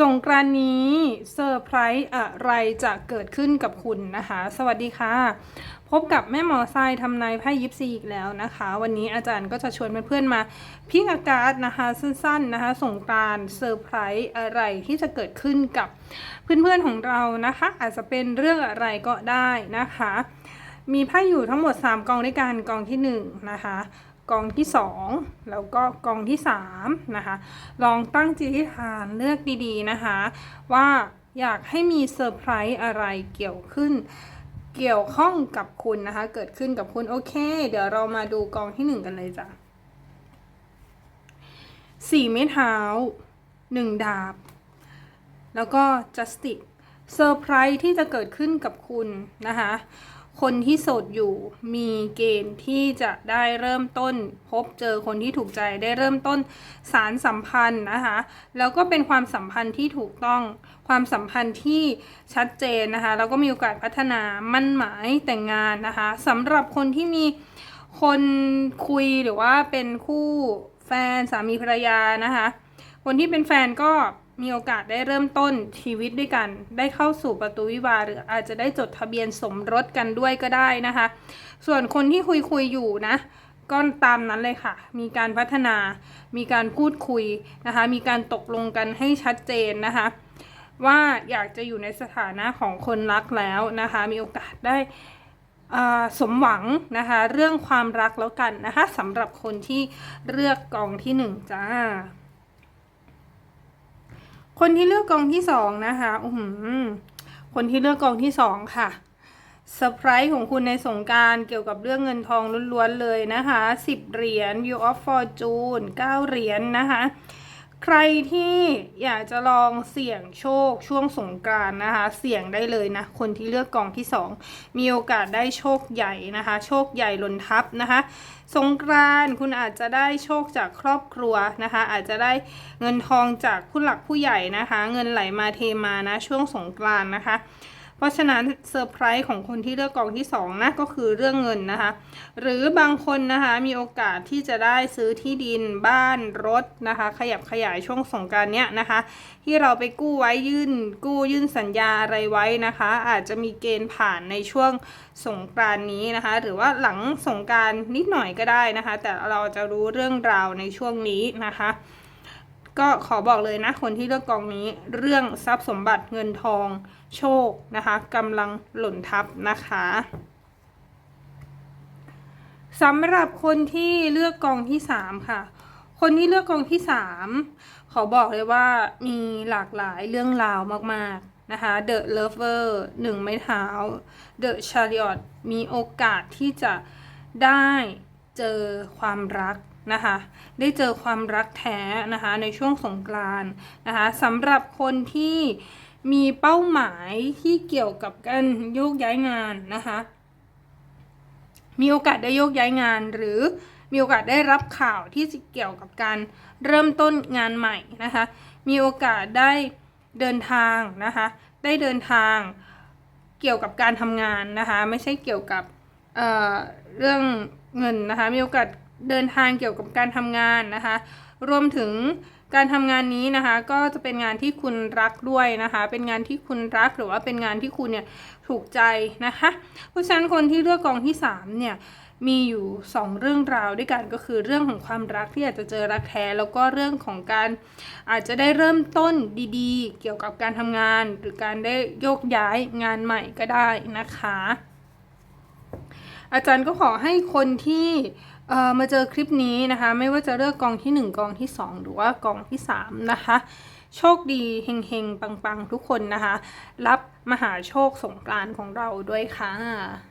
สงกรานนี้เซอร์ไพรส์อะไรจะเกิดขึ้นกับคุณนะคะ สวัสดีค่ะ พบกับแม่หมอทรายทำนายไพ่ยิปซีอีกแล้วนะคะ วันนี้อาจารย์ก็จะชวนเพื่อนๆมาพิกอากาศนะคะ สั้นๆนะคะสงกรานเซอร์ไพรส์อะไรที่จะเกิดขึ้นกับเพื่อนๆของเรานะคะ อาจจะเป็นเรื่องอะไรก็ได้นะคะ มีไพ่อยู่ทั้งหมด 3 กองด้วยกันกองที่1นะคะ กองที่ 2 แล้วก็กองที่ 3 นะคะ ลองตั้งจิตฐานเลือกดีๆนะคะ ว่าอยากให้มีเซอร์ไพรส์อะไรเกี่ยวขึ้น เกี่ยวข้องกับคุณนะคะ เกิดขึ้นกับคุณโอเค เดี๋ยวเรามาดูกองที่ 1 กันเลยจ้ะสี่ไม้เท้าหนึ่งดาบ แล้วก็จัสติกเซอร์ไพรส์ที่จะเกิดขึ้นกับคุณนะคะ คนที่โสดอยู่มีเกณฑ์ที่จะได้เริ่มต้น พบเจอคนที่ถูกใจได้เริ่มต้นสารสัมพันธ์นะคะแล้วก็เป็นความสัมพันธ์ที่ถูกต้องความสัมพันธ์ที่ชัดเจนนะคะแล้วก็มีโอกาสพัฒนามั่นหมายแต่งงานนะคะสำหรับคนที่มีคนคุยหรือว่าเป็นคู่แฟนสามีภรรยานะคะคนที่เป็นแฟนก็ มีโอกาสได้เริ่มต้นชีวิตด้วยกัน ได้เข้าสู่ประตูวิวาหรืออาจจะได้จดทะเบียนสมรสกันด้วยก็ได้นะคะ ส่วนคนที่คุยคุยอยู่นะก็ตามนั้นเลยค่ะ มีการพัฒนา มีการพูดคุยนะคะ มีการตกลงกันให้ชัดเจนนะคะ ว่าอยากจะอยู่ในสถานะของคนรักแล้วนะคะ มีโอกาสได้สมหวังนะคะ เรื่องความรักแล้วกันนะคะสำหรับคนที่เลือกกองที่หนึ่งจ้า คนที่เลือกกองที่สองนะคะอืมคนที่เลือกกองที่สองค่ะเซอร์ไพรส์ของคุณในสงการเกี่ยวกับเรื่องเงินทองล้วนๆเลยนะคะสิบเหรียญ View of Fortune เก้าเหรียญนนะคะ ใครที่อยากจะลองเสี่ยงโชคช่วงสงกรานต์นะคะ เสี่ยงได้เลยนะ คนที่เลือกกองที่ 2 มีโอกาสได้โชคใหญ่นะคะ โชคใหญ่หล่นทับนะคะ สงกรานต์คุณอาจจะได้โชคจากครอบครัวนะคะ อาจจะได้เงินทองจากผู้หลักผู้ใหญ่นะคะ เงินไหลมาเทมานะช่วงสงกรานต์นะคะ เพราะฉะนั้นเซอร์ไพรส์ของคนที่เลือกกองที่2นะก็คือเรื่องเงินนะคะ หรือบางคนนะคะมีโอกาสที่จะได้ซื้อที่ดินบ้านรถนะคะ ขยับขยายช่วงสงการเนี้ยนะคะ ที่เราไปกู้ไว้ยื่น กู้ยื่นสัญญาอะไรไว้นะคะ อาจจะมีเกณฑ์ผ่านในช่วงสงกรานนี้นะคะ หรือว่าหลังสงการนิดหน่อยก็ได้นะคะ แต่เราจะรู้เรื่องราวในช่วงนี้นะคะ ก็ขอบอกเลยนะคนที่เลือกกองนี้เรื่องทรัพย์สมบัติเงินทอง โชคนะคะกำลังหล่นทับนะคะสำหรับคนที่เลือกกองที่สามค่ะ คนที่เลือกกองที่สามขอบอกเลยว่ามีหลากหลายเรื่องราวมากๆนะคะ The Lover หนึ่งไม้เท้า The Chariot มีโอกาสที่จะได้ เจอความรักนะคะ ได้เจอความรักแท้นะคะในช่วงสงกรานต์นะคะสำหรับคนที่มีเป้าหมายที่เกี่ยวกับการโยกย้ายงานนะคะ มีโอกาสได้โยกย้ายงานหรือมีโอกาสได้รับข่าวที่เกี่ยวกับการเริ่มต้นงานใหม่นะคะ มีโอกาสได้เดินทางนะคะ ได้เดินทางเกี่ยวกับการทำงานนะคะ ไม่ใช่เกี่ยวกับเเรื่อง เงินนะคะ มีโอกาสเดินทางเกี่ยวกับการทำงานนะคะ รวมถึงการทำงานนี้นะคะ ก็จะเป็นงานที่คุณรักด้วยนะคะ เป็นงานที่คุณรักหรือว่าเป็นงานที่คุณเนี่ยถูกใจนะคะ เพราะฉะนั้นคนที่เลือกกองที่3เนี่ยมีอยู่ 2 เรื่องราวด้วยกันก็คือเรื่องของความรักที่อาจจะเจอรักแท้ แล้วก็เรื่องของการอาจจะได้เริ่มต้นดีๆ เกี่ยวกับการทำงาน หรือการได้โยกย้ายงานใหม่ก็ได้นะคะ อาจารย์ก็ขอให้คนที่มาเจอคลิปนี้นะคะ ไม่ว่าจะเลือกกองที่ 1 กองที่ 2 หรือว่ากองที่ 3 นะคะ โชคดีเฮงเฮงปังปังๆ ทุกคนนะคะ รับมหาโชคสงกรานของเราด้วยค่ะ